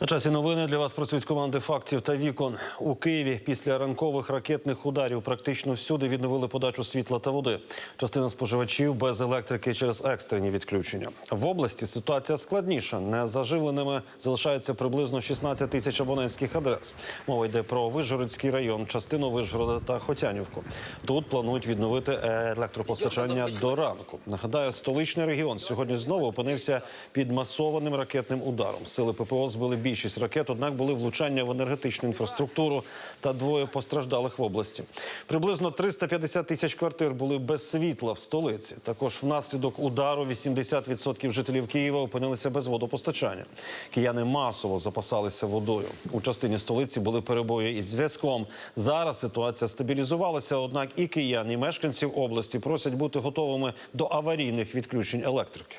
На часі новини для вас працюють команди фактів та вікон у Києві. Після ранкових ракетних ударів практично всюди відновили подачу світла та води. Частина споживачів без електрики через екстрені відключення. В області ситуація складніша. Незаживленими залишається приблизно 16 тисяч абонентських адрес. Мова йде про Вижгородський район, частину Вижгорода та Хотянівку. Тут планують відновити електропостачання до ранку. Нагадаю, столичний регіон сьогодні знову опинився під масованим ракетним ударом. Сили ППО збили більшість ракет, однак були влучання в енергетичну інфраструктуру та двоє постраждалих в області. Приблизно 350 тисяч квартир були без світла в столиці. Також внаслідок удару 80% жителів Києва опинилися без водопостачання. Кияни масово запасалися водою. У частині столиці були перебої із зв'язком. Зараз ситуація стабілізувалася. Однак і киян, і мешканців області просять бути готовими до аварійних відключень електрики.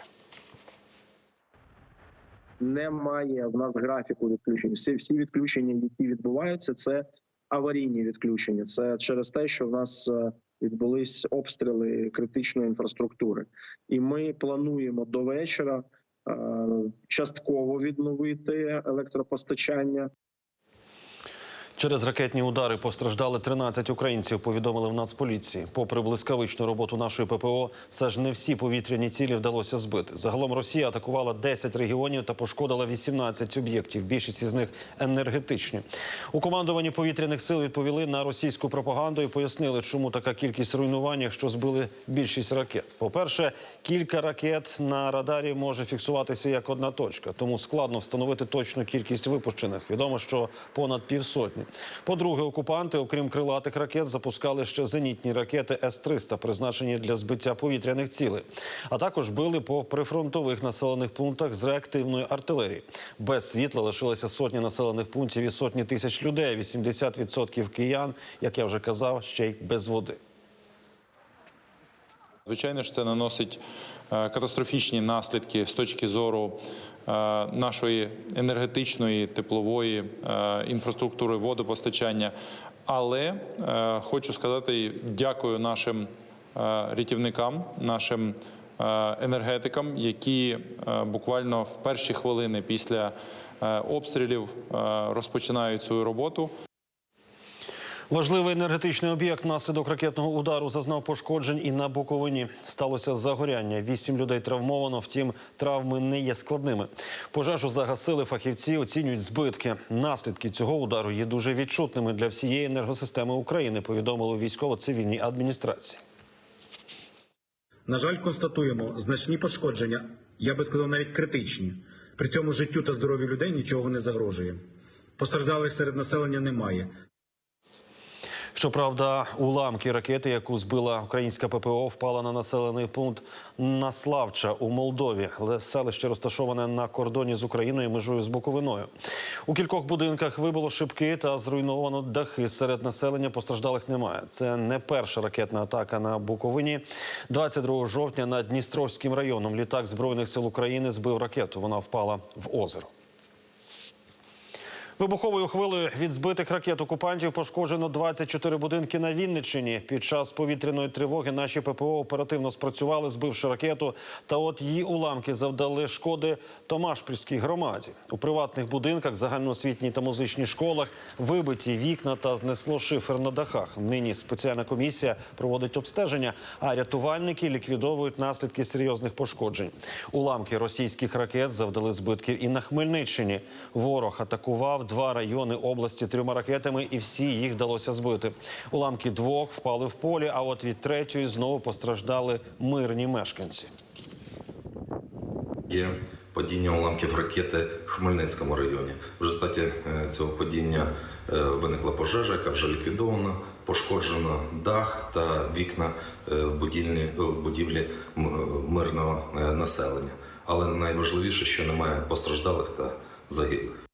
Немає в нас графіку відключень. Всі всі відключення, які відбуваються, це аварійні відключення. Це через те, що в нас е, відбулись обстріли критичної інфраструктури, і ми плануємо до вечора е, частково відновити електропостачання. Через ракетні удари постраждали 13 українців. Повідомили в Нацполіції. Попри блискавичну роботу нашої ППО, все ж не всі повітряні цілі вдалося збити. Загалом Росія атакувала 10 регіонів та пошкодила 18 об'єктів. Більшість із них енергетичні. У командуванні повітряних сил відповіли на російську пропаганду і пояснили, чому така кількість руйнувань, якщо збили більшість ракет. По-перше, кілька ракет на радарі може фіксуватися як одна точка, тому складно встановити точну кількість випущених. Відомо, що понад півсотні. По-друге, окупанти, окрім крилатих ракет, запускали ще зенітні ракети С-300, призначені для збиття повітряних цілей. А також били по прифронтових населених пунктах з реактивної артилерії. Без світла лишилися сотні населених пунктів і сотні тисяч людей. 80% киян, як я вже казав, ще й без води. Звичайно ж, це наносить е, катастрофічні наслідки з точки зору нашої енергетичної теплової е, інфраструктури водопостачання. Але е, хочу сказати дякую нашим е, рятівникам, нашим е, енергетикам, які е, буквально в перші хвилини після е, обстрілів е, розпочинають свою роботу. Важливий енергетичний об'єкт внаслідок ракетного удару зазнав пошкоджень і на Буковині. Сталося загоряння. Вісім людей травмовано, втім, травми не є складними. Пожежу загасили фахівці, оцінюють збитки. Наслідки цього удару є дуже відчутними для всієї енергосистеми України, повідомили військово-цивільній адміністрації. На жаль, констатуємо значні пошкодження, я би сказав, навіть критичні. При цьому життю та здоров'ю людей нічого не загрожує. Постраждалих серед населення немає. Щоправда, уламки ракети, яку збила українська ППО, впала на населений пункт Наславча у Молдові. Але Селище розташоване на кордоні з Україною, межою з Буковиною. У кількох будинках вибило шибки та зруйновано дахи. Серед населення постраждалих немає. Це не перша ракетна атака на Буковині. 22 жовтня над Дністровським районом літак збройних сил України збив ракету. Вона впала в озеро. Вибуховою хвилею від збитих ракет окупантів пошкоджено 24 будинки на Вінниччині. Під час повітряної тривоги наші ППО оперативно спрацювали, збивши ракету. Та от її уламки завдали шкоди Томашпільській громаді. У приватних будинках, загальноосвітній та музичній школах вибиті вікна та знесло шифер на дахах. Нині спеціальна комісія проводить обстеження, а рятувальники ліквідовують наслідки серйозних пошкоджень. Уламки російських ракет завдали збитків і на Хмельниччині. Ворог атакував два райони області трьома ракетами, і всі їх вдалося збити. Уламки двох впали в полі, а от від третьої знову постраждали мирні мешканці. Є падіння уламків ракети в Хмельницькому районі. В результаті е, цього падіння е, виникла пожежа, яка вже ліквідована. Пошкоджено дах та вікна е, в будівлі, в будівлі мирного населення. Але найважливіше, що немає постраждалих та загиблих.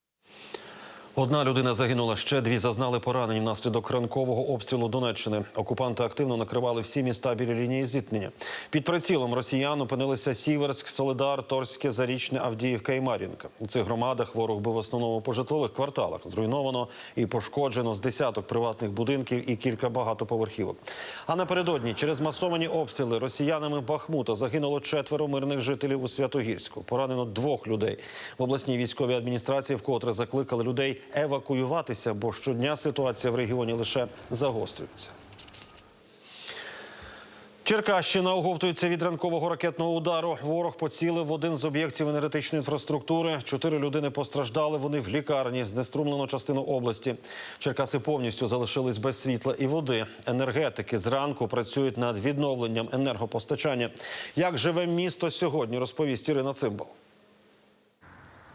Одна людина загинула, ще дві зазнали поранень внаслідок ранкового обстрілу Донеччини. Окупанти активно накривали всі міста біля лінії зіткнення. Під прицілом росіян опинилися Сіверськ, Солидар, Торське, Зарічне, Авдіївка і Мар'їнка. У цих громадах ворог бив в основному по житлових кварталах. Зруйновано і пошкоджено з десяток приватних будинків і кілька багатоповерхівок. А напередодні через масовані обстріли росіянами Бахмута загинуло четверо мирних жителів у Святогірську. Поранено двох людей. В обласній військовій адміністрації вкотре закликали людей евакуюватися, бо щодня ситуація в регіоні лише загострюється. Черкащина оговтується від ранкового ракетного удару. Ворог поцілив один з об'єктів енергетичної інфраструктури. Чотири людини постраждали. Вони в лікарні. Знеструмлено частину області. Черкаси повністю залишились без світла і води. Енергетики зранку працюють над відновленням енергопостачання. Як живе місто сьогодні, розповість Ірина Цимбал.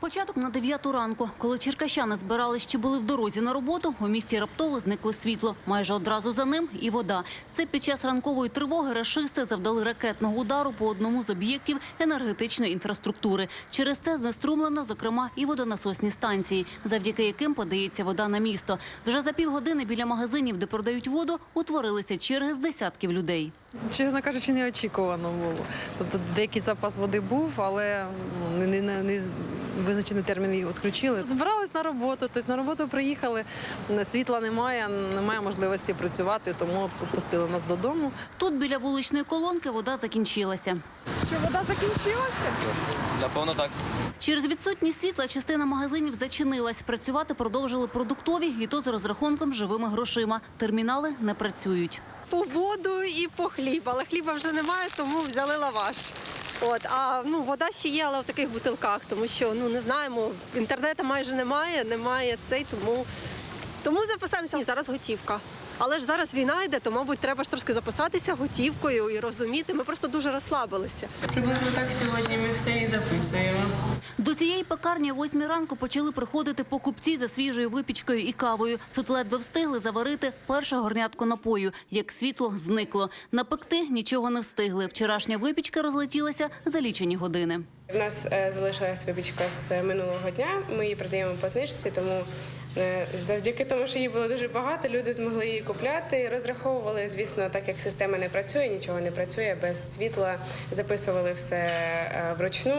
Початок на 9 ранку. Коли черкащани збирались чи були в дорозі на роботу, у місті раптово зникло світло. Майже одразу за ним і вода. Це під час ранкової тривоги рашисти завдали ракетного удару по одному з об'єктів енергетичної інфраструктури. Через це знеструмлено, зокрема, і водонасосні станції, завдяки яким подається вода на місто. Вже за півгодини біля магазинів, де продають воду, утворилися черги з десятків людей. Чесно кажучи, неочікувано було. Тобто деякий запас води був, але ну, не, не, не визначений термін її відключили. Збирались на роботу, тобто на роботу приїхали, світла немає, немає можливості працювати, тому пустили нас додому. Тут біля вуличної колонки вода закінчилася. Що вода закінчилася? Напевно, так. Через відсутність світла частина магазинів зачинилась. Працювати продовжили продуктові, і то з розрахунком живими грошима. Термінали не працюють. по воду і по хліб, але хліба вже немає, тому взяли лаваш. От, а ну вода ще є, але в таких бутилках, тому що ну не знаємо, інтернету майже немає, немає цей, тому, тому записаємося. І зараз готівка. Але ж зараз війна йде, то, мабуть, треба ж трошки записатися готівкою і розуміти. Ми просто дуже розслабилися. Приблизно так сьогодні ми все і записуємо. До цієї пекарні о восьмій ранку почали приходити покупці за свіжою випічкою і кавою. Тут ледве встигли заварити перше горнятку напою, як світло зникло. Напекти нічого не встигли. Вчорашня випічка розлетілася за лічені години. У нас е, залишилась випічка з минулого дня. Ми її продаємо по знижці, тому завдяки тому, що її було дуже багато, люди змогли її купляти. Розраховували, звісно, так як система не працює, нічого не працює без світла. Записували все е, вручну,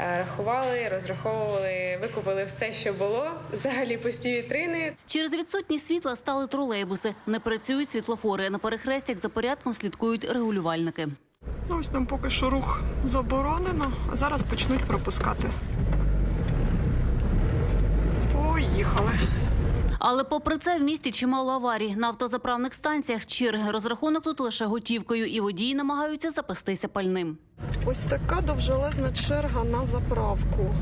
е, рахували, розраховували, викупили все, що було. Взагалі пусті вітрини. Через відсутність світла стали тролейбуси. Не працюють світлофори. На перехрестях за порядком слідкують регулювальники. Ну, ось там поки що рух заборонено, а зараз почнуть пропускати. Поїхали. Але попри це в місті чимало аварій. На автозаправних станціях черги. Розрахунок тут лише готівкою, і водії намагаються запастися пальним. Ось така довжелезна черга на заправку.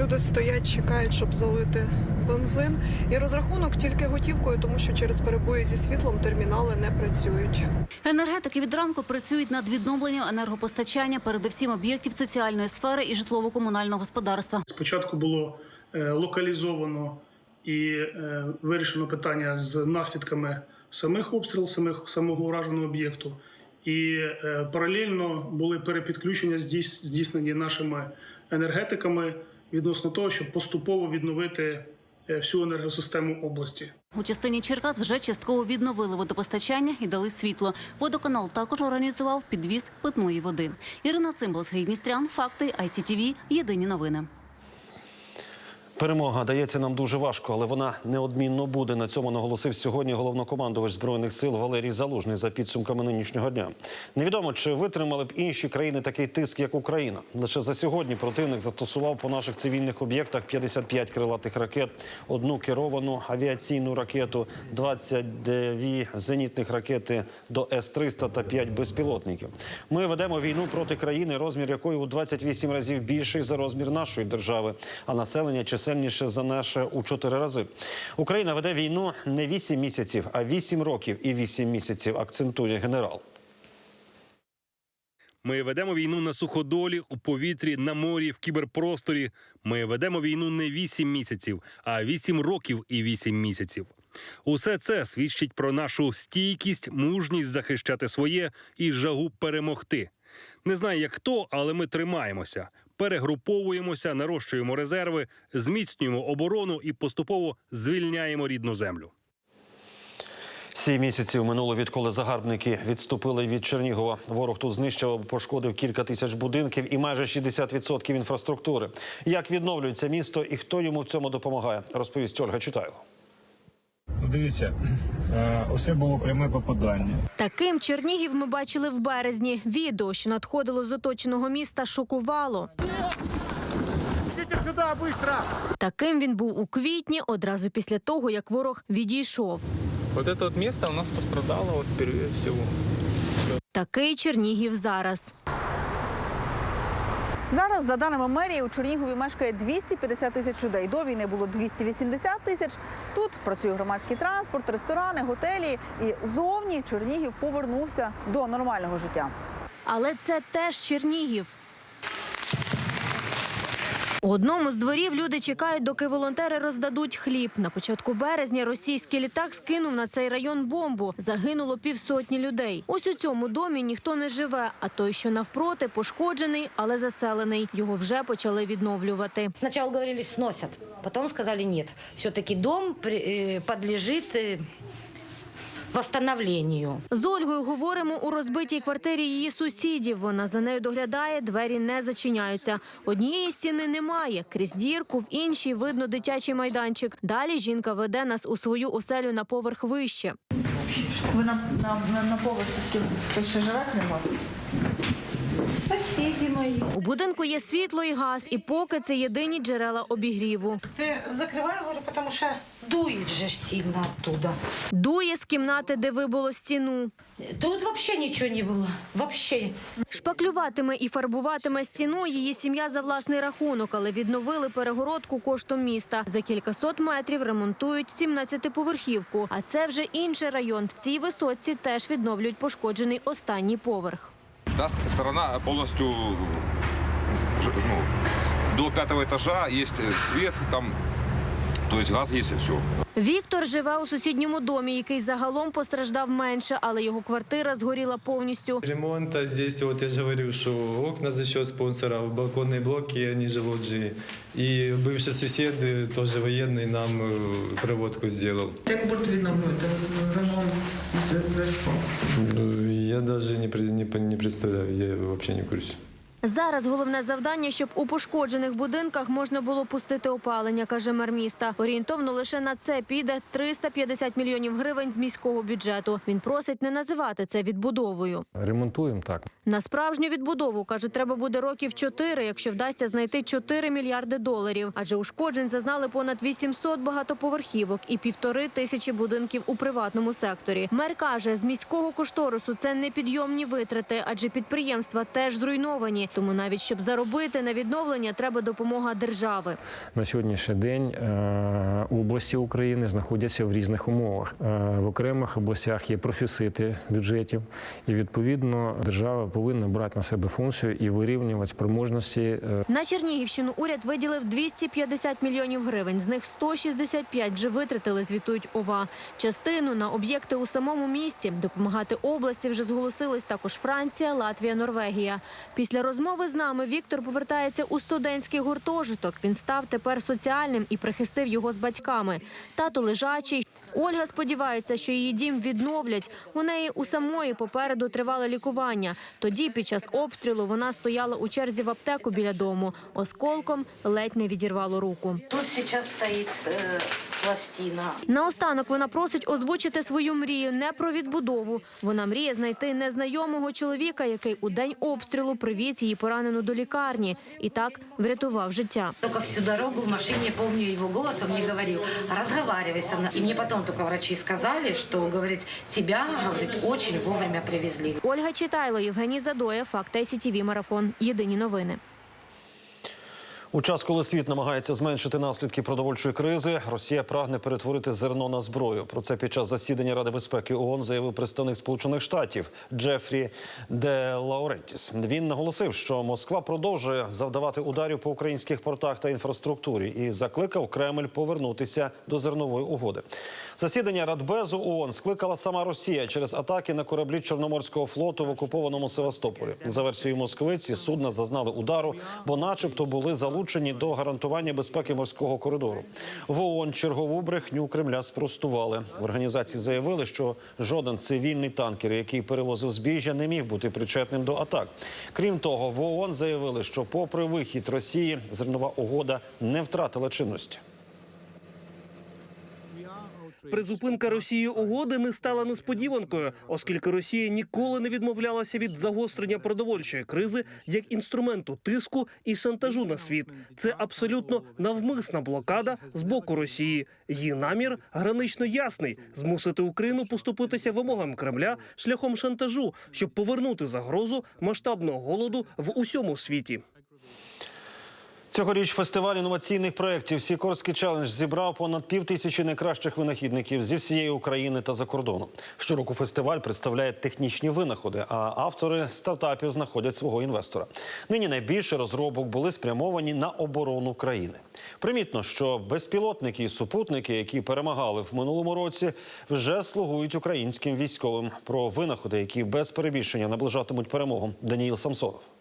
Люди стоять, чекають, щоб залити бензин. І розрахунок тільки готівкою, тому що через перебої зі світлом термінали не працюють. Енергетики від ранку працюють над відновленням енергопостачання, передусім об'єктів соціальної сфери і житлово-комунального господарства. Спочатку було е, локалізовано і е, вирішено питання з наслідками самих обстрілів, самих самого ураженого об'єкту. І е, паралельно були перепідключення здійс- здійснені нашими енергетиками відносно того, щоб поступово відновити е, всю енергосистему області. У частині Черкас вже частково відновили водопостачання і дали світло. Водоканал також організував підвіз питної води. Ірина Цимбал, Сергій Дністрян, факти ICTV, Єдині новини. Перемога дається нам дуже важко, але вона неодмінно буде. На цьому наголосив сьогодні головнокомандувач збройних сил Валерій Залужний за підсумками нинішнього дня. Невідомо чи витримали б інші країни такий тиск, як Україна. Лише за сьогодні противник застосував по наших цивільних об'єктах 55 крилатих ракет, одну керовану авіаційну ракету, 22 зенітних ракети до С-300 та 5 безпілотників. Ми ведемо війну проти країни, розмір якої у 28 разів більший за розмір нашої держави, а населення чисельніше за наше у 4 рази. Україна веде війну не 8 місяців, а 8 років і 8 місяців, акцентує генерал. Ми ведемо війну на суходолі, у повітрі, на морі, в кіберпросторі. Ми ведемо війну не 8 місяців, а 8 років і 8 місяців. Усе це свідчить про нашу стійкість, мужність захищати своє і жагу перемогти. Не знаю, як хто, але ми тримаємося. Перегруповуємося, нарощуємо резерви, зміцнюємо оборону і поступово звільняємо рідну землю. Сім місяців минуло, відколи загарбники відступили від Чернігова. Ворог тут знищив або пошкодив кілька тисяч будинків і майже 60% інфраструктури. Як відновлюється місто і хто йому в цьому допомагає, розповість Ольга Читайло. Ну, Дивіться, е, усе було пряме попадання. Таким Чернігів ми бачили в березні. Відео, що надходило з оточеного міста, шокувало. Таким він був у квітні, одразу після того, як ворог відійшов. Вот это вот место у нас пострадало впервые всего. Такий Чернігів зараз. Зараз, за даними мерії, у Чернігові мешкає 250 тисяч людей. До війни було 280 тисяч. Тут працює громадський транспорт, ресторани, готелі. І зовні Чернігів повернувся до нормального життя. Але це теж Чернігів. У одному з дворів люди чекають, доки волонтери роздадуть хліб. На початку березня російський літак скинув на цей район бомбу. Загинуло півсотні людей. Ось у цьому домі ніхто не живе. А той, що навпроти, пошкоджений, але заселений. Його вже почали відновлювати. Сначала говорили, сносят, потом сказали нет. Все-таки дом при- восстановлению. З Ольгою говоримо у розбитій квартирі її сусідів. Вона за нею доглядає, двері не зачиняються. Однієї стіни немає. Крізь дірку, в іншій видно дитячий майданчик. Далі жінка веде нас у свою оселю на поверх вище. Ви на, на, на, на поверсі з ким живе крім вас? Соседи мои. У будинку є світло і газ, і поки це єдині джерела обігріву. Ты закрываю, говорю, потому что дует же ж сильно оттуда. Дує з кімнати, де вибуло стіну. Тут вообще ничего не было. Вообще. Шпаклюватиме і фарбуватиме стіну її сім'я за власний рахунок, але відновили перегородку коштом міста. За кількасот метрів ремонтують 17-поверхівку. А це вже інший район. В цій висотці теж відновлюють пошкоджений останній поверх. Та сторона полностью ж- ну, до пятого этажа есть свет, там, то есть газ есть и все. Віктор живе у сусідньому домі, який загалом постраждав менше, але його квартира згоріла повністю. Ремонта здесь, вот я же говорил, что окна за счет спонсоров, балконные блоки, они же лоджии. И бывший сосед, э, тоже военный, нам э, проводку сделал. Як будуть відновлювати ремонт за що? я даже не, не, не представляю, я вообще не в курсе. Зараз головне завдання, щоб у пошкоджених будинках можна було пустити опалення, каже мер міста. Орієнтовно лише на це піде 350 мільйонів гривень з міського бюджету. Він просить не називати це відбудовою. Ремонтуем так. На справжню відбудову каже, треба буде років 4, якщо вдасться знайти 4 мільярди доларів. Адже ушкоджень зазнали понад 800 багатоповерхівок і півтори тисячі будинків у приватному секторі. Мер каже, з міського кошторису це непідйомні витрати, адже підприємства теж зруйновані. Тому навіть щоб заробити на відновлення, треба допомога держави. На сьогоднішній день е, області України знаходяться в різних умовах. Е, В окремих областях є профіцити бюджетів, і відповідно держава повинна брати на себе функцію і вирівнювати спроможності е, На Чернігівщину уряд виділив 250 мільйонів гривень. З них 165 вже витратили, звітують ОВА. Частину на об'єкти у самому місті. Допомагати області вже зголосились також Франція, Латвія, Норвегія. Після розмови з нами Віктор повертається у студентський гуртожиток. Він став тепер соціальним і прихистив його з батьками. Тато лежачий. Ольга сподівається, що її дім відновлять. У неї у самої попереду тривале лікування. Тоді, під час обстрілу, вона стояла у черзі в аптеку біля дому. Осколком ледь не відірвало руку. Тут сейчас стоит э, пластина. Наостанок вона просить озвучити свою мрію не про відбудову. Вона мріє знайти незнайомого чоловіка, який у день обстрілу привіз її поранену до лікарні і так врятував життя. Только всю дорогу в машине, я помню, его голос он мне говорил, разговаривай со мной. И мне потом только врачи сказали, что, говорит, тебя, говорит, очень вовремя привезли. Ольга Читайло, Євгеній Задоя, Факт СІТІВІ Марафон. Єдині новини. У час, коли світ намагається зменшити наслідки продовольчої кризи, Росія прагне перетворити зерно на зброю. Про це під час засідання Ради безпеки ООН заявив представник Сполучених Штатів Джефрі де Лаурентіс. Він наголосив, що Москва продовжує завдавати ударів по українських портах та інфраструктурі і закликав Кремль повернутися до зернової угоди. Засідання Радбезу ООН скликала сама Росія через атаки на кораблі Чорноморського флоту в окупованому Севастополі. За версією Москви, ці судна зазнали удару, бо, начебто, були залучені до гарантування безпеки морського коридору. В ООН чергову брехню Кремля спростували. В організації заявили, що жоден цивільний танкер, який перевозив збіжжя, не міг бути причетним до атак. Крім того, в ООН заявили, що, попри вихід Росії, зернова угода не втратила чинності. Призупинка Росії угоди не стала несподіванкою, оскільки Росія ніколи не відмовлялася від загострення продовольчої кризи як інструменту тиску і шантажу на світ. Це абсолютно навмисна блокада з боку Росії. Її намір гранично ясний змусити Україну поступитися вимогам Кремля шляхом шантажу, щоб повернути загрозу масштабного голоду в усьому світі. Цьогоріч фестиваль інноваційних проєктів Сікорський челендж зібрав понад пів тисячі найкращих винахідників зі всієї України та за кордону. Щороку фестиваль представляє технічні винаходи, а автори стартапів знаходять свого інвестора. Нині найбільше розробок були спрямовані на оборону країни. Примітно, що безпілотники і супутники, які перемагали в минулому році, вже слугують українським військовим. Про винаходи, які без перебільшення наближатимуть перемогу. Даніїл Самсонов.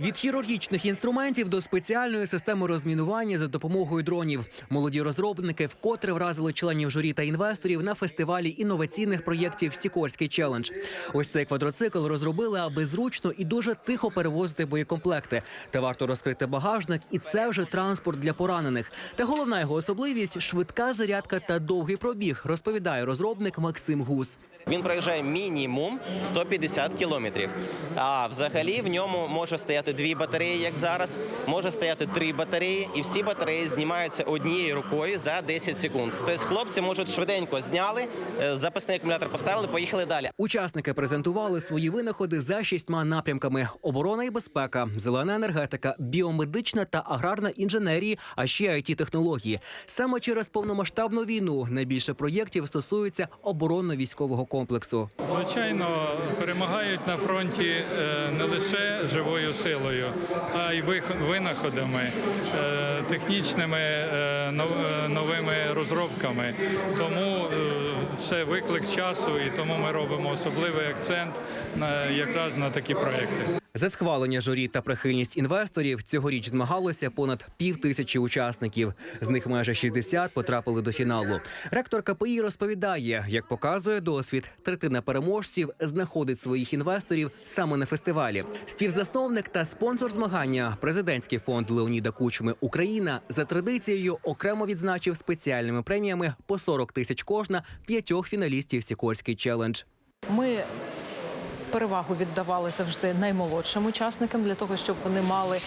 Від хірургічних інструментів до спеціальної системи розмінування за допомогою дронів. Молоді розробники вкотре вразили членів журі та інвесторів на фестивалі інноваційних проєктів Сікорський челендж. Ось цей квадроцикл розробили, аби зручно і дуже тихо перевозити боєкомплекти. Та варто розкрити багажник, і це вже транспорт для поранених. Та головна його особливість швидка зарядка та довгий пробіг, розповідає розробник Максим Гус. Він проїжджає мінімум 150 кілометрів. А взагалі в ньому може стояти дві батареї, як зараз, може стояти три батареї, і всі батареї знімаються однією рукою за 10 секунд. Тобто хлопці можуть швиденько зняли, е, запасний акумулятор поставили, поїхали далі. Учасники презентували свої винаходи за шістьма напрямками: оборона і безпека, зелена енергетика, біомедична та аграрна інженерії, а ще it технології. Саме через повномасштабну війну найбільше проєктів стосується оборонно-військового комплексу. Звичайно, перемагають на фронті е, не лише живою силою, а й винаходами, е, технічними е, новими розробками. Тому це виклик часу, і тому ми робимо особливий акцент на якраз на такі проекти. За схвалення журі та прихильність інвесторів цьогоріч змагалося понад пів тисячі учасників. З них майже 60 потрапили до фіналу. Ректор КПІ розповідає, як показує досвід, третина переможців знаходить своїх інвесторів саме на фестивалі. Співзасновник та спонсор змагання, президентський фонд Леоніда Кучми Україна за традицією окремо відзначив спеціальними преміями по 40 тисяч кожна п'ятьох фіналістів Сікорський челендж. Ми перевагу віддавали завжди наймолодшим учасникам для того, щоб вони мали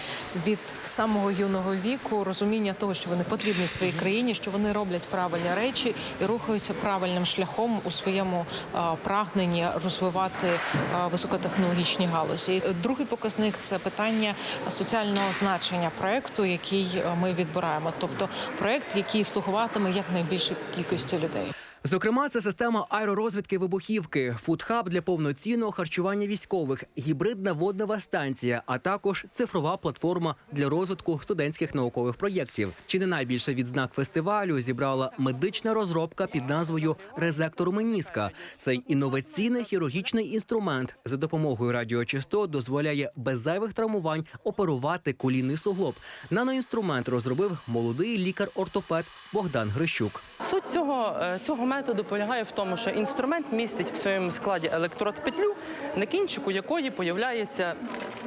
від самого юного віку розуміння того, що вони потрібні своїй країні, що вони роблять правильні речі і рухаються правильним шляхом у своєму а, прагненні розвивати а, високотехнологічні галузі. Другий показник це питання соціального значення проекту, який ми відбираємо, тобто проект, який слугуватиме якнайбільшій кількості людей. Зокрема, це система аеророзвідки вибухівки, фудхаб для повноцінного харчування військових, гібридна воднева станція, а також цифрова платформа для розвитку студентських наукових проєктів. Чи не найбільше відзнак фестивалю зібрала медична розробка під назвою Резектор Меніска. Цей інноваційний хірургічний інструмент за допомогою радіочастот дозволяє без зайвих травмувань оперувати колінний суглоб. Наноінструмент розробив молодий лікар-ортопед Богдан Грищук. Суть цього, е, цього методу полягає в тому, що інструмент містить в своєму складі електрод-петлю, на кінчику якої появляється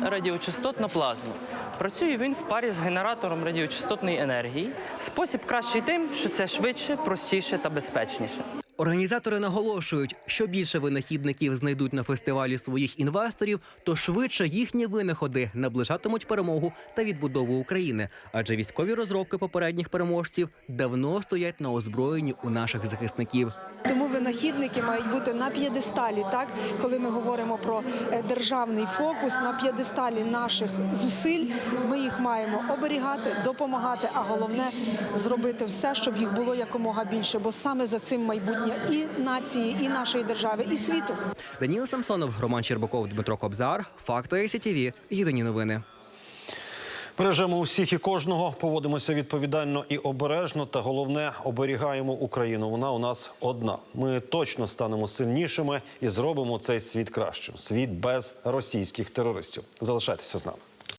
радіочастотна плазма. Працює він в парі з генератором радіочастотної енергії. Спосіб кращий тим, що це швидше, простіше та безпечніше. Організатори наголошують, що більше винахідників знайдуть на фестивалі своїх інвесторів, то швидше їхні винаходи наближатимуть перемогу та відбудову України. Адже військові розробки попередніх переможців давно стоять на озброєнні у наших захисників. Тому винахідники мають бути на п'єдесталі, так коли ми говоримо про е, державний фокус на п'єдесталі наших зусиль. Ми їх маємо оберігати, допомагати, а головне зробити все, щоб їх було якомога більше, бо саме за цим майбутнє і нації, і нашої держави, і світу. Даніл Самсонов, Роман Щербаков, Дмитро Кобзар. Факти СІТІВІ. Єдині новини. Бережемо усіх і кожного, поводимося відповідально і обережно. Та головне оберігаємо Україну. Вона у нас одна. Ми точно станемо сильнішими і зробимо цей світ кращим. Світ без російських терористів. Залишайтеся з нами.